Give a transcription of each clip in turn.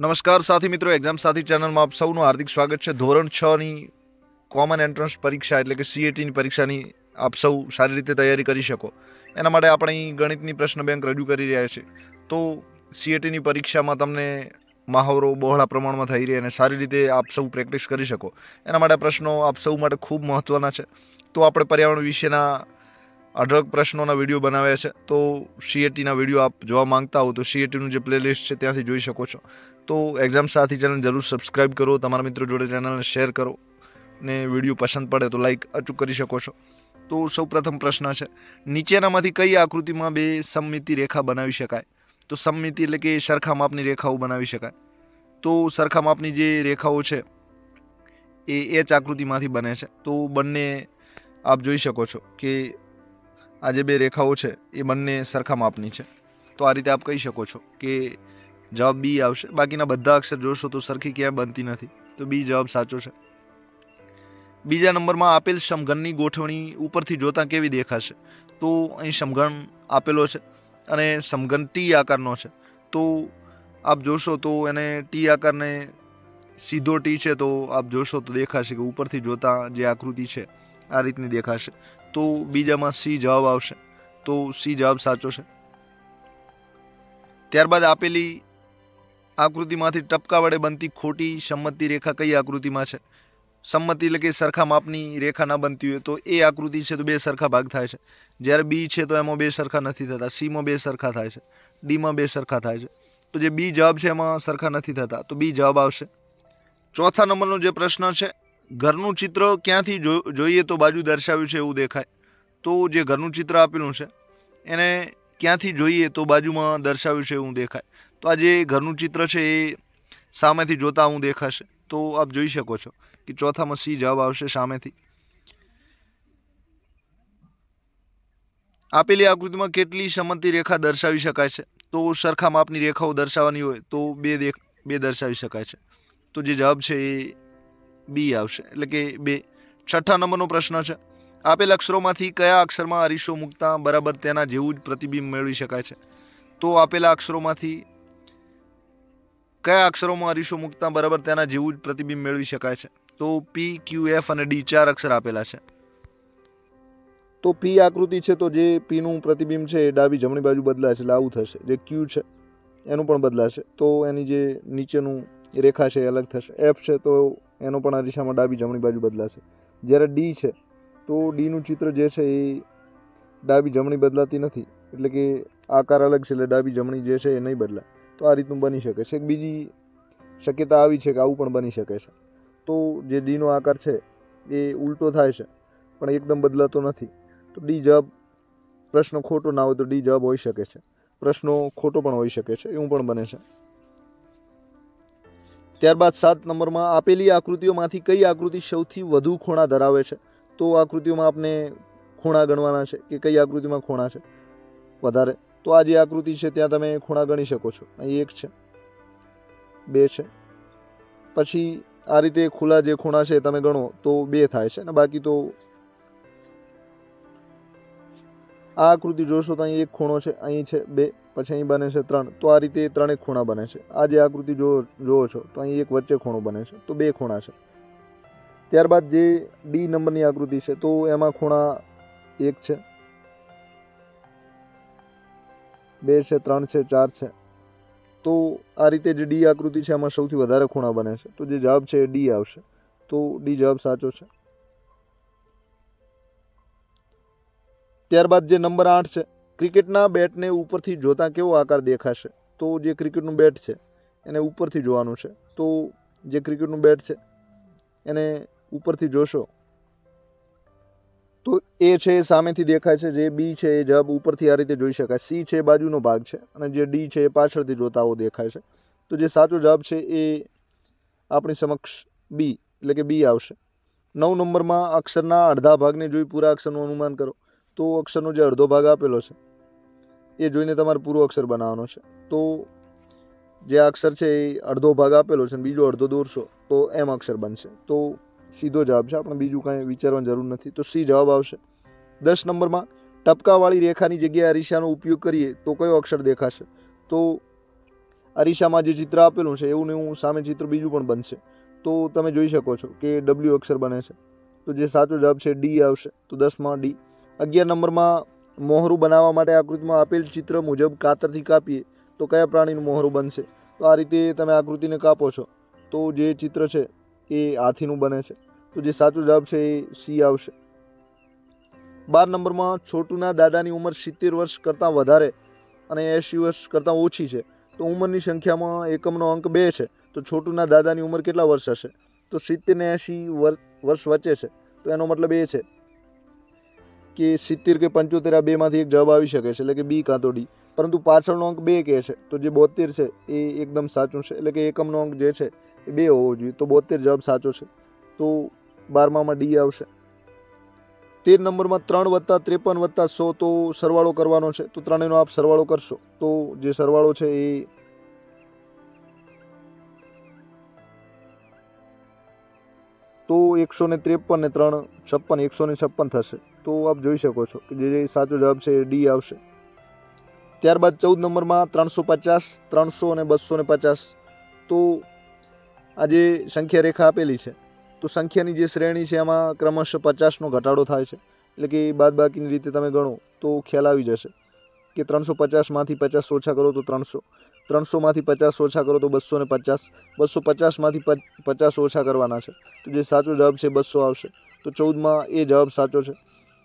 નમસ્કાર સાથી મિત્રો એક્ઝામ સાથી ચેનલમાં આપ સૌનું હાર્દિક સ્વાગત છે. ધોરણ છ ની કોમન એન્ટ્રન્સ પરીક્ષા એટલે કે સીએટીની પરીક્ષાની આપ સૌ સારી રીતે તૈયારી કરી શકો. એના માટે આપણે અહીં ગણિતની પ્રશ્ન બેંક રજૂ કરી રહ્યા છીએ તો સીએટીની પરીક્ષામાં તમને મહાવરો બહોળા પ્રમાણમાં થઈ રહી અને સારી રીતે આપ સૌ પ્રેક્ટિસ કરી શકો. એના માટે પ્રશ્નો આપ સૌ માટે ખૂબ મહત્ત્વના છે. તો આપણે પર્યાવરણ વિશેના અઢળક પ્રશ્નોના વીડિયો બનાવ્યા છે. તો સીએટીના વીડિયો આપ જોવા માંગતા હો તો સીએટીનું જે પ્લેલિસ્ટ છે ત્યાંથી જોઈ શકો છો. તો એક્ઝામ સાથી ચેનલ જરૂર સબસ્ક્રાઈબ કરો, તમારા મિત્રો જોડે ચેનલને શેર કરો ને વીડિયો પસંદ પડે તો લાઈક અચૂક કરી શકો છો. તો સૌપ્રથમ પ્રશ્ન છે, નીચેનામાંથી કઈ આકૃતિમાં બે સમમિતિ રેખા બનાવી શકાય? તો સમમિતિ એટલે કે સરખા માપની રેખાઓ બનાવી શકાય. તો સરખા માપની જે રેખાઓ છે, એ એચ આકૃતિમાંથી બને છે. તો બંને આપ જોઈ શકો છો કે આ જે બે રેખાઓ છે, એ બંને સરખા માપની છે. તો આ રીતે આપ કહી શકો છો કે જવાબ બી આવશે. બાકીના બધા અક્ષર જોશો તો સરખી ક્યાંય બનતી નથી. તો બી જવાબ સાચો છે. બીજા નંબરમાં આપેલ સમઘનની ગોઠવણી ઉપરથી જોતાં કેવી દેખાશે? તો અહીં સમઘન આપેલો છે અને સમઘન ટી આકારનો છે. તો આપ જોશો તો એને ટી આકારને સીધો ટી છે તો આપ જોશો તો દેખાશે કે ઉપરથી જોતાં જે આકૃતિ છે આ રીતની દેખાશે. તો બીજામાં સી જવાબ આવશે. તો સી જવાબ સાચો છે. ત્યારબાદ આપેલી આકૃતિમાંથી ટપકા વડે બનતી ખોટી સંમતિ રેખા કઈ આકૃતિમાં છે? સંમતિ એટલે કે સરખા માપની રેખા ના બનતી હોય તો એ આકૃતિ છે તો બે સરખા ભાગ થાય છે. જ્યારે બી છે તો એમાં બે સરખા નથી થતા. સીમાં બે સરખા થાય છે. ડીમાં બે સરખા થાય છે. તો જે બી જવાબ છે એમાં સરખા નથી થતા. તો બી જવાબ આવશે. ચોથા નંબરનો જે પ્રશ્ન છે, ઘરનું ચિત્ર ક્યાંથી જોઈએ તો બાજુ દર્શાવ્યું છે એવું દેખાય. તો જે ઘરનું ચિત્ર આપેલું છે, એને ક્યાંથી જોઈએ તો બાજુમાં દર્શાવ્યું છે એવું દેખાય. તો આ જે ઘરનું ચિત્ર છે એ સામેથી જોતા હું દેખાશે. તો આપ જોઈ શકો છો કે ચોથામાં સી જવાબ આવશે સામેથી. આપેલી આકૃતિમાં કેટલી સમંતી રેખા દર્શાવી શકાય છે? તો સરખા માપની રેખાઓ દર્શાવવાની હોય તો બે દેખ, બે દર્શાવી શકાય છે. તો જે જવાબ છે એ બી આવશે. એટલે કે બે. છઠ્ઠા નંબરનો પ્રશ્ન છે. આપેલ અક્ષરોમાંથી કયા અક્ષરમાં અરીસો મૂકતા બરાબર તેના જેવું જ પ્રતિબિંબ મેળવી શકાય છે? તો આપેલા અક્ષરોમાંથી કયા અક્ષરોમાં અરીસો મૂકતા બરાબર તેના જેવું જ પ્રતિબિંબ મેળવી શકાય છે. તો પી ક્યુ એફ અને ડી ચાર અક્ષર આપેલા છે. તો પી આકૃતિ છે તો જે પીનું પ્રતિબિંબ છે એ ડાબી જમણી બાજુ બદલાશે એટલે આવું થશે. જે ક્યુ છે એનું પણ બદલાશે. તો એની જે નીચેનું રેખા છે એ અલગ થશે. એફ છે તો એનો પણ અરીસામાં ડાબી જમણી બાજુ બદલાશે. જ્યારે ડી છે તો ડીનું ચિત્ર જે છે એ ડાબી જમણી બદલાતી નથી. એટલે કે આકાર અલગ છે એટલે ડાબી જમણી જે છે એ નહીં બદલાય. તો આ રીતનું બની શકે છે. બીજી શક્યતા આવી છે કે આવું પણ બની શકે છે. તો જે ડીનો આકાર છે એ ઉલટો થાય છે, પણ એકદમ બદલાતો નથી. તો ડી જવાબ, પ્રશ્ન ખોટો ના હોય તો ડી જવાબ હોઈ શકે છે. પ્રશ્નો ખોટો પણ હોઈ શકે છે, એવું પણ બને છે. ત્યારબાદ સાત નંબરમાં આપેલી આકૃતિઓમાંથી કઈ આકૃતિ સૌથી વધુ ખૂણા ધરાવે છે? તો આકૃતિઓમાં આપણે ખૂણા ગણવાના છે કે કઈ આકૃતિમાં ખૂણા છે? વધારે. તો આ જે આકૃતિ છે, ત્યાં તમે ખૂણા ગણી શકો છો. અહીં એક છે, બે છે. પછી આ રીતે ખુલ્લા જે ખૂણા છે, તમે ગણો તો બે થાય છે અને બાકી તો આ આકૃતિ જોશો તો અહીં એક ખૂણો છે, અહીં છે બે, પછી અહીં બને છે ત્રણ. તો આ રીતે ત્રણેક ખૂણા બને છે. આ જે આકૃતિ જો જોવો છો, તો અહીં એક વચ્ચે ખૂણો બને છે, તો બે ખૂણા છે. ત્યારબાદ જે ડી નંબરની આકૃતિ છે, તો એમાં ખૂણા એક છે. બે છે, ત્રણ છે, ચાર છે. તો આ રીતે જે ડી આકૃતિ છે એમાં સૌથી વધારે ખૂણા બને છે. તો જે જવાબ છે એ ડી આવશે. તો ડી જવાબ સાચો છે. ત્યારબાદ જે નંબર આઠ છે, ક્રિકેટના બેટને ઉપરથી જોતા કેવો આકાર દેખાશે? તો જે ક્રિકેટનું બેટ છે, એને ઉપરથી જોવાનું છે. તો જે ક્રિકેટનું બેટ છે, એને ઉપરથી જોશો એ છે એ સામેથી દેખાય છે, જે બી છે, એ જવાબ ઉપરથી આ રીતે જોઈ શકાય. સી છે, એ બાજુનો ભાગ છે અને જે ડી છે, એ પાછળથી જોતા આવો દેખાય છે. તો જે સાચો જવાબ છે, એ આપણી સમક્ષ બી, એટલે કે બી આવશે. નવ નંબરમાં અક્ષરના અડધા ભાગને જોઈ પૂરા અક્ષરનું અનુમાન કરો. તો અક્ષરનો જે અડધો ભાગ આપેલો છે, એ જોઈને તમારે પૂરો અક્ષર બનાવવાનો છે. તો જે અક્ષર છે, એ અડધો ભાગ આપેલો છે અને બીજો અડધો દોરશો, તો એમ અક્ષર બનશે. તો સીધો જવાબ છે, આપણે બીજું કાંઈ વિચારવાની જરૂર નથી. તો સી જવાબ આવશે. દસ નંબરમાં ટપકાવાળી રેખાની જગ્યાએ અરીસાનો ઉપયોગ કરીએ તો કયો અક્ષર દેખાશે? તો અરીસામાં જે ચિત્ર આપેલું છે, એવું ને એવું સામે ચિત્ર બીજું પણ બનશે. તો તમે જોઈ શકો છો કે ડબલ્યુ અક્ષર બને છે. તો જે સાચો જવાબ છે ડી આવશે. તો દસમાં ડી અગિયાર નંબરમાં મોહરું બનાવવા માટે આકૃતિમાં આપેલ ચિત્ર મુજબ કાતરથી કાપીએ તો કયા પ્રાણીનું મોહરું બનશે? તો આ રીતે તમે આકૃતિને કાપો છો. તો જે ચિત્ર છે એ હાથીનું બને છે. તો જે સાચો જવાબ છે એ સી આવશે. બાર નંબરમાં છોટુના દાદાની ઉંમર સિત્તેર વર્ષ કરતાં વધારે અને એંશી વર્ષ કરતાં ઓછી છે. તો ઉંમરની સંખ્યામાં એકમનો અંક બે છે. તો છોટુના દાદાની ઉંમર કેટલા વર્ષ હશે? તો સિત્તેર ને એંશી વર્ષ વચ્ચે છે. તો એનો મતલબ એ છે કે સિત્તેર કે પંચોતેર આ બેમાંથી એક જવાબ આવી શકે છે. એટલે કે બી કાં તો ડી પરંતુ પાછળનો અંક બે કહે છે. તો જે બોતેર છે એ એકદમ સાચું છે. એટલે કે એકમનો અંક જે છે એ બે હોવો જોઈએ. તો બોતેર જવાબ સાચો છે. તો બારમામાં ડી આવશે. તેર નંબરમાં ત્રણ વત્તા ત્રેપન વત્તા સો તો સરવાળો કરવાનો છે. તો ત્રણેયનો આપ સરવાળો કરશો. તો જે સરવાળો છે એ તો એકસો ને ત્રેપન ને ત્રણ છપ્પન, એકસો ને છપ્પન થશે. તો આપ જોઈ શકો છો કે જે સાચો જવાબ છે એ ડી આવશે. ત્યારબાદ ચૌદ નંબરમાં ત્રણસો પચાસ, ત્રણસો અને બસો ને પચાસ. તો આ જે સંખ્યા રેખા આપેલી છે તો સંખ્યાની જે શ્રેણી છે, એમાં ક્રમશઃ પચાસનો ઘટાડો થાય છે. એટલે કે બાદ બાકીની રીતે તમે ગણો, તો ખ્યાલ આવી જશે. કે ત્રણસો પચાસમાંથી પચાસ ઓછા કરો તો ત્રણસો. ત્રણસોમાંથી પચાસ ઓછા કરો તો બસો ને પચાસ. બસો પચાસમાંથી પચાસ ઓછા કરવાના છે. તો જે સાચો જવાબ છે, બસો આવશે. તો ચૌદમાં એ જવાબ સાચો છે.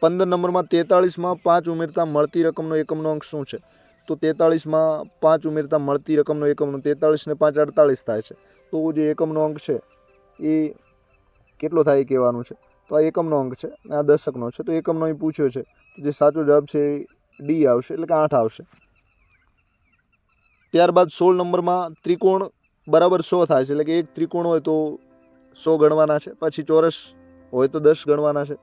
પંદર નંબરમાં તેતાળીસમાં પાંચ ઉમેરતા મળતી રકમનો એકમનો અંક શું છે? તો તેતાળીસમાં પાંચ ઉમેરતા મળતી રકમનો એકમનો તેતાળીસ ને પાંચ અડતાળીસ થાય છે. તો જે એકમનો અંક છે, એ કેટલો થાય એ કહેવાનું છે. તો આ એકમનો અંક છે અને આ દશકનો છે. તો એકમનો અહીં પૂછ્યો છે જે સાચો જવાબ છે ડી આવશે એટલે કે આઠ આવશે. ત્યારબાદ સોળ નંબરમાં ત્રિકોણ બરાબર સો થાય છે. એટલે કે એક ત્રિકોણ હોય તો સો ગણવાના છે. પછી ચોરસ હોય તો દસ ગણવાના છે.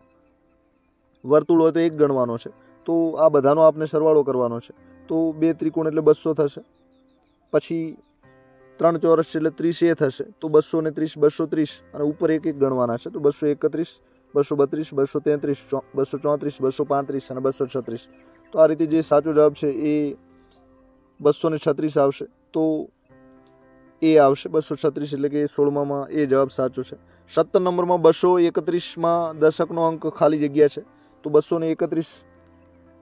વર્તુળ હોય તો એક ગણવાનો છે. તો આ બધાનો આપણે સરવાળો કરવાનો છે. તો બે ત્રિકોણ એટલે બસો થશે. પછી ત્રણ ચોરસ એટલે ત્રીસ એ થશે. તો બસો ને ત્રીસ, બસો ત્રીસ. અને ઉપર એક એક ગણવાના છે. તો બસો એકત્રીસ, બસો બત્રીસ, બસો તેત્રીસ બસો ચોત્રીસ, બસો પાંત્રીસ અને બસો છત્રીસ. તો આ રીતે જે સાચો જવાબ છે એ બસો ને છત્રીસ આવશે. તો એ આવશે બસો છત્રીસ એટલે કે સોળમામાં એ જવાબ સાચો છે. સત્તર નંબરમાં બસો એકત્રીસમાં દશકનો અંક ખાલી જગ્યા છે. તો બસો ને એકત્રીસ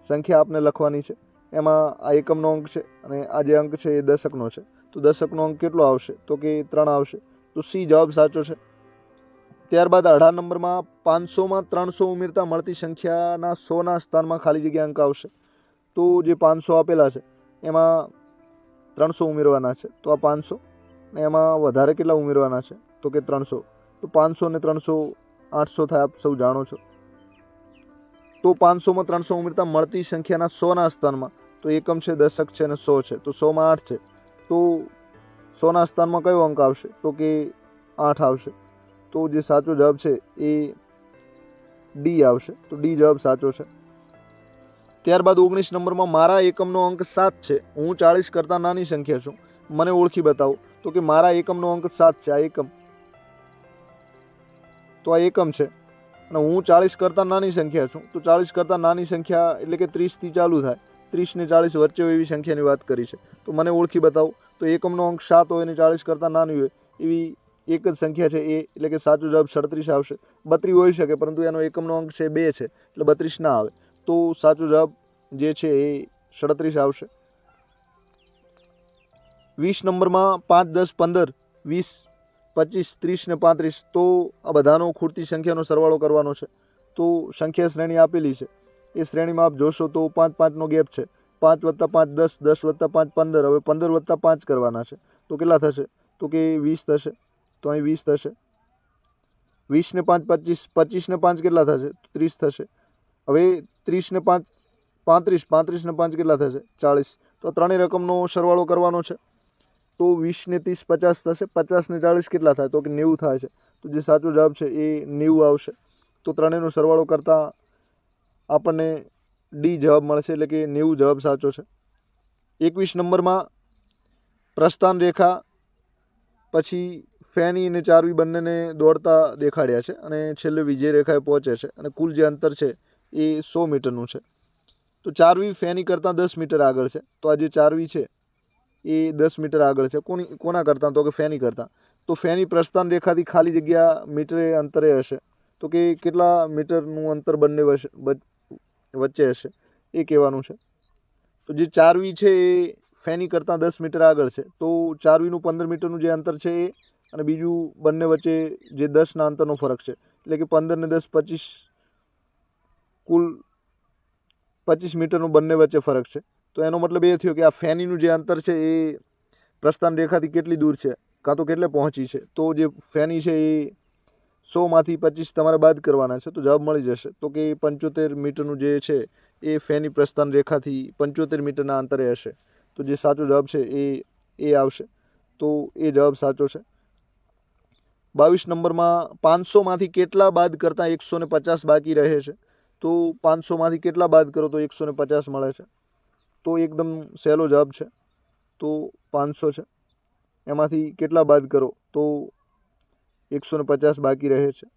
સંખ્યા આપને લખવાની છે. એમાં આ એકમનો અંક છે અને આ જે અંક છે એ દશકનો છે. તો દશકનો અંક કેટલો આવશે? તો કે ત્રણ આવશે. તો સી જવાબ સાચો છે. ત્યારબાદ અઢાર નંબરમાં પાંચસોમાં ત્રણસો ઉમેરતા મળતી સંખ્યાના સોના સ્થાનમાં ખાલી જગ્યા અંક આવશે. તો જે પાંચસો આપેલા છે, એમાં ત્રણસો ઉમેરવાના છે. તો આ પાંચસો. ને એમાં વધારે કેટલા ઉમેરવાના છે? તો કે ત્રણસો. તો પાંચસો ને ત્રણસો આઠસો થાય, આપ સૌ જાણો છો. તો પાંચસોમાં ત્રણસો ઉમેરતા મળતી સંખ્યાના સોના સ્થાનમાં તો એકમ છે, દશક છે અને સો છે. તો સોમાં આઠ છે. તો સોના સ્થાનમાં કયો અંક આવશે? તો કે આઠ આવશે. તો જે સાચો જવાબ છે એ ડી આવશે. તો ડી જવાબ સાચો છે. ત્યારબાદ ઓગણીસ નંબરમાં મારા એકમનો અંક સાત છે. હું ચાળીસ કરતાં નાની સંખ્યા છું. મને ઓળખી બતાવો. તો કે મારા એકમનો અંક સાત છે. આ એકમ. તો આ એકમ છે. અને હું ચાળીસ કરતાં નાની સંખ્યા છું. તો ચાળીસ કરતાં નાની સંખ્યા એટલે કે ત્રીસથી ચાલુ થાય. ત્રીસ ને ચાળીસ વચ્ચે હોય એવી સંખ્યાની વાત કરી છે. તો મને ઓળખી બતાવો. તો એકમનો અંક સાત હોય અને ચાળીસ કરતાં નાની હોય એવી એક જ સંખ્યા છે. એ એટલે કે સાચો જવાબ સડત્રીસ આવશે. બત્રીસ હોઈ શકે, પરંતુ એનો એકમનો અંક છે બે છે, એટલે બત્રીસ ના આવે. તો સાચો જવાબ જે છે એ સડત્રીસ આવશે. વીસ નંબરમાં પાંચ, દસ, પંદર, વીસ, પચીસ, ત્રીસ ને પાંત્રીસ. તો આ બધાનો ખૂટતી સંખ્યાનો સરવાળો કરવાનો છે. તો સંખ્યા શ્રેણી આપેલી છે. એ શ્રેણીમાં આપ જોશો તો પાંચ પાંચનો ગેપ છે. પાંચ વત્તા પાંચ દસ દસ વત્તા પાંચ પંદર. હવે પંદર વત્તા પાંચ કરવાના છે. તો કેટલા થશે? તો કે વીસ થશે. તો અહીં વીસ થશે. વીસને પાંચ પચીસ પચીસને પાંચ કેટલા થશે? ત્રીસ થશે. હવે ત્રીસને પાંચ, પાંત્રીસ પાંત્રીસને પાંચ કેટલા થશે? ચાળીસ. તો ત્રણેય રકમનો સરવાળો કરવાનો છે. તો વીસને ત્રીસ પચાસ થશે. પચાસને ચાળીસ કેટલા થાય? તો કે નેવું થાય છે. તો જે સાચો જવાબ છે એ નેવું આવશે. તો ત્રણેયનો સરવાળો કરતાં આપણને ડી જવાબ મળશે એટલે કે નેવું જવાબ સાચો છે. એકવીસ નંબરમાં પ્રસ્થાન રેખા, પછી ફેની અને ચારવી બંનેને દોડતા દેખાડ્યા છે અને છેલ્લે વિજય રેખાએ પહોંચે છે અને કુલ જે અંતર છે એ સો મીટરનું છે. તો ચારવી ફેની કરતાં દસ મીટર આગળ છે. તો આ જે ચારવી છે એ દસ મીટર આગળ છે. કોની, કોના કરતાં? તો કે ફેની કરતાં. તો ફેની પ્રસ્થાન રેખાથી ખાલી જગ્યા મીટરે અંતરે હશે. તો કે કેટલા મીટરનું અંતર બંને વચ્ચે હશે. એ કહેવાનું છે. તો જે ચારવી છે એ ફેની કરતાં દસ મીટર આગળ છે. તો ચારવીનું પંદર મીટરનું જે અંતર છે એ અને બીજું બંને વચ્ચે જે દસના અંતરનો ફરક છે. એટલે કે પંદર ને દસ પચીસ કુલ પચીસ મીટરનું બંને વચ્ચે ફરક છે. તો એનો મતલબ એ થયો કે આ ફેનીનું જે અંતર છે એ પ્રસ્થાન રેખાથી કેટલી દૂર છે? કાં તો કેટલે પહોંચી છે? તો જે ફેની છે એ સોમાંથી પચીસ તમારે બાદ કરવાના છે, તો જવાબ મળી જશે. તો કે પંચોતેર મીટરનું જે છે, એ ફેની પ્રસ્થાન રેખાથી પંચોતેર મીટરના અંતરે હશે. તો જે સાચો જવાબ છે, એ એ આવશે. તો એ જવાબ સાચો છે. બાવીસ નંબરમાં પાંચસોમાંથી કેટલા બાદ કરતાં એકસો ને પચાસ બાકી રહે છે? તો પાંચસોમાંથી કેટલા બાદ કરો તો એકસો ને પચાસ મળે છે? તો એકદમ સહેલો જવાબ છે. તો પાંચસો છે. એમાંથી કેટલા બાદ કરો તો એકસો ને પચાસ બાકી રહે છે.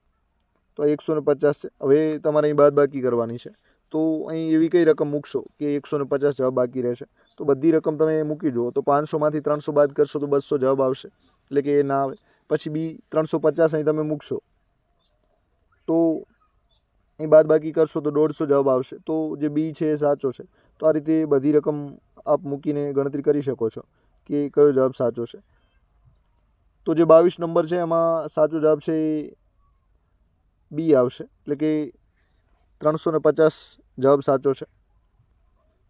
તો એકસો ને પચાસ છે હવે તમારે અહીં બાદ બાકી કરવાની છે. તો અહીં એવી કઈ રકમ મૂકશો કે એકસો ને પચાસ જવાબ બાકી રહેશે તો બધી રકમ તમે મૂકી જુઓ તો પાંચસોમાંથી ત્રણસો બાદ કરશો તો બસો જવાબ આવશે. એટલે કે એ ના આવે. પછી બી ત્રણસો પચાસ અહીં તમે મૂકશો. તો અહીં બાદ બાકી કરશો તો દોઢસો જવાબ આવશે. તો જે બી છે એ સાચો છે. તો આ રીતે બધી રકમ આપ મૂકીને ગણતરી કરી શકો છો કે કયો જવાબ સાચો છે. તો જે બાવીસ નંબર છે, એમાં સાચો જવાબ છે એ બી આવશે. એટલે કે ત્રણસો ને પચાસ જવાબ સાચો છે.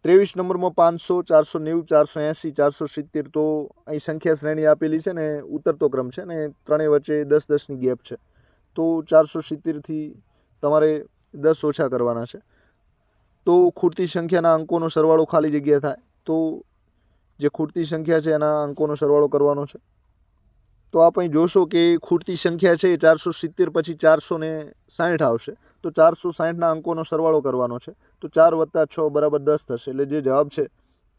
ત્રેવીસ નંબરમાં પાંચસો, ચારસો નેવું, ચારસો એંસી, ચારસો સિત્તેર તો અહીં સંખ્યા શ્રેણી આપેલી છે ને, ઉતરતો ક્રમ છે ને, ત્રણેય વચ્ચે દસ દસની ગેપ છે. તો ચારસો સિત્તેરથી તમારે દસ ઓછા કરવાના છે. તો ખૂટતી સંખ્યાના અંકોનો સરવાળો ખાલી જગ્યા થાય. તો જે ખૂટતી સંખ્યા છે, એના અંકોનો સરવાળો કરવાનો છે. તો આપ અહીં જોશો કે ખૂટતી સંખ્યા છે એ ચારસો સિત્તેર પછી ચારસો ને સાઠ આવશે. તો ચારસો સાઠના અંકોનો સરવાળો કરવાનો છે. તો ચાર વત્તા છ બરાબર દસ થશે. એટલે જે જવાબ છે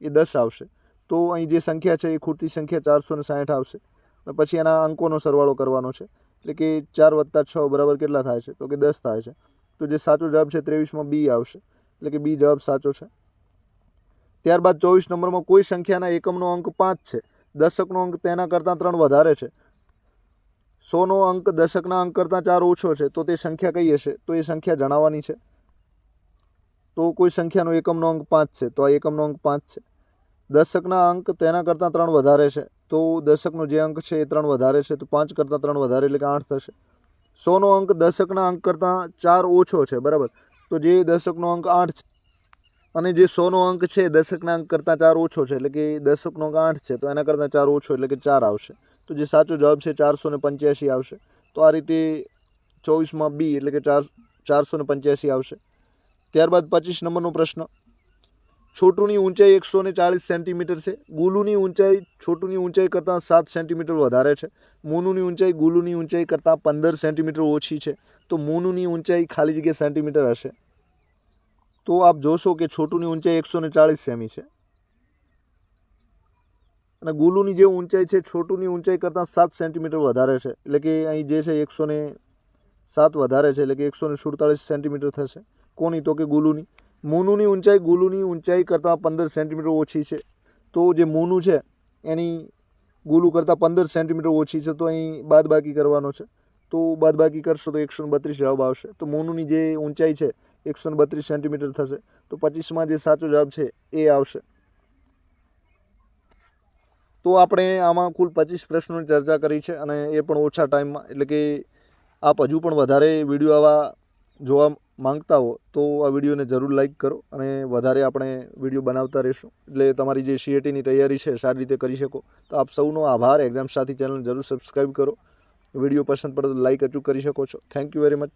એ દસ આવશે. તો અહીં જે સંખ્યા છે એ ખૂટતી સંખ્યા ચારસો ને સાઠ આવશે. અને પછી એના અંકોનો સરવાળો કરવાનો છે. એટલે કે ચાર વત્તા છ બરાબર કેટલા થાય છે? તો કે દસ થાય છે. તો જે સાચો જવાબ છે ત્રેવીસમાં બી આવશે. એટલે કે બી જવાબ સાચો છે. ત્યારબાદ ચોવીસ નંબરમાં કોઈ સંખ્યાના એકમનો અંક પાંચ છે. દશકનો અંક તેના કરતાં ત્રણ વધારે છે. સોનો અંક દશકના અંક કરતાં ચાર ઓછો છે, તો તે સંખ્યા કઈ હશે? તો એ સંખ્યા જણાવવાની છે. તો કોઈ સંખ્યાનો એકમનો અંક પાંચ છે, તો આ એકમનો અંક પાંચ છે. દશકના અંક તેના કરતાં ત્રણ વધારે છે, તો દશકનો જે અંક છે એ ત્રણ વધારે છે, તો પાંચ કરતાં ત્રણ વધારે એટલે કે આઠ થશે. સોનો અંક દશકના અંક કરતાં ચાર ઓછો છે, બરાબર? તો જે દશકનો અંક આઠ છે અને જે સોનો અંક છે દશકના અંક કરતાં ચાર ઓછો છે, એટલે કે દશકનો આઠ છે, તો એના કરતાં ચાર ઓછો, એટલે કે ચાર આવશે. તો જે સાચો જવાબ છે ચારસો ને પંચ્યાસી આવશે. તો આ રીતે ચોવીસમાં બી, એટલે કે ચાર, ચારસો ને પંચ્યાસી આવશે. ત્યારબાદ પચીસ નંબરનો પ્રશ્ન. છોટુની ઊંચાઈ એકસો ને ચાળીસ સેન્ટીમીટર છે. ગુલુની ઊંચાઈ છોટુની ઊંચાઈ કરતાં સાત સેન્ટીમીટર વધારે છે. મોનુની ઊંચાઈ ગુલુની ઊંચાઈ કરતાં પંદર સેન્ટીમીટર ઓછી છે. તો મોનુની ઊંચાઈ ખાલી જગ્યાએ સેન્ટીમીટર હશે. તો આપ જોશો કે છોટુની ઊંચાઈ એકસો ને ચાળીસ સેમી છે. અને ગુલુની જે ઊંચાઈ છે, છોટુની ઊંચાઈ કરતાં સાત સેન્ટીમીટર વધારે છે. એટલે કે અહીં જે છે એકસો ને સાત વધારે છે, એટલે કે એકસો ને સુડતાલીસ સેન્ટીમીટર થશે. કોની તો કે ગુલુની. મોનુની ઊંચાઈ ગુલુની ઊંચાઈ કરતાં પંદર સેન્ટીમીટર ઓછી છે. તો જે મૂનું છે, એની ગુલુ કરતાં પંદર સેન્ટીમીટર ઓછી છે, તો અહીં બાદબાકી કરવાનો છે. તો બાદબાકી કરશો તો એકસો બત્રીસ જવાબ આવશે. તો મોનુની જે ઊંચાઈ છે એકસો બત્રીસ સેન્ટીમીટર થશે. તો પચીસમાં જે સાચો જવાબ છે, એ આવશે. તો આપણે આમાં કુલ પચીસ પ્રશ્નોની ચર્ચા કરી છે અને એ પણ ઓછા ટાઈમમાં. એટલે કે આપ હજુ પણ વધારે વીડિયો આવા જોવા માંગતા હો, તો આ વિડીયોને જરૂર લાઈક કરો અને વધારે આપણે વીડિયો બનાવતા રહીશું. એટલે તમારી જે સીએટીની તૈયારી છે, સારી રીતે કરી શકો. તો આપ સૌનો આભાર. એક્ઝામ સાથી ચેનલ જરૂર સબસ્ક્રાઈબ કરો. વીડિયો પસંદ પડે તો લાઈક અચૂક કરી શકો છો. Thank you very much